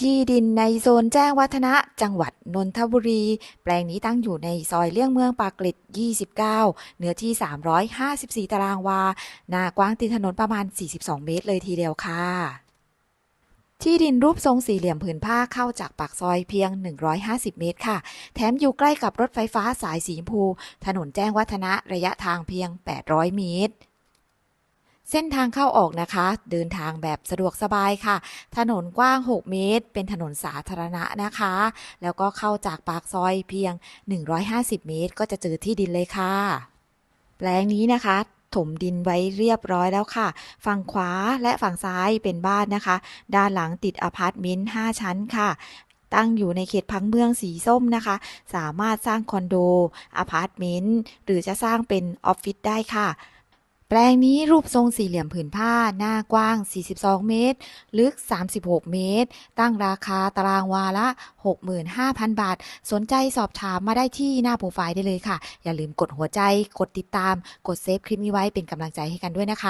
ที่ดินในโซนแจ้งวัฒนะ จังหวัดนนทบุรี แปลงนี้ตั้งอยู่ในซอยเลี่ยงเมืองปากเกร็ด 29 เนื้อที่ 354 ตารางวา หน้ากว้างติดถนนประมาณ 42 เมตรเลยทีเดียวค่ะที่ดินรูปทรงสี่เหลี่ยมผืนผ้าเข้าจากปากซอยเพียง 150 เมตรค่ะ แถมอยู่ใกล้กับรถไฟฟ้าสายสีชมพู ถนนแจ้งวัฒนะระยะทางเพียง 800 เมตร เส้นทางเข้าออกนะคะ เดินทางแบบสะดวกสบายค่ะ ถนนกว้าง 6 เมตร เป็นถนนสาธารณะนะคะ แล้วก็เข้าจากปากซอยเพียง 150 เมตร ก็จะเจอที่ดินเลยค่ะ แปลงนี้นะคะถมดินไว้เรียบร้อยแล้วค่ะ ฝั่งขวาและฝั่งซ้ายเป็นบ้านนะคะ ด้านหลังติดอพาร์ตเมนต์ 5 ชั้นค่ะ ตั้งอยู่ในเขตพังเมืองสีส้มนะคะ สามารถสร้างคอนโด อพาร์ตเมนต์ หรือจะสร้างเป็นออฟฟิศได้ค่ะ แปลงนี้รูปทรงสี่เหลี่ยมผืนผ้าหน้ากว้าง 42 เมตร ลึก 36 เมตร ตั้งราคาตารางวาละ 65,000 บาท สนใจสอบถามมาได้ที่หน้าโปรไฟล์ได้เลยค่ะ อย่าลืมกดหัวใจ กดติดตาม กดเซฟคลิปนี้ไว้เป็นกำลังใจให้กันด้วยนะคะ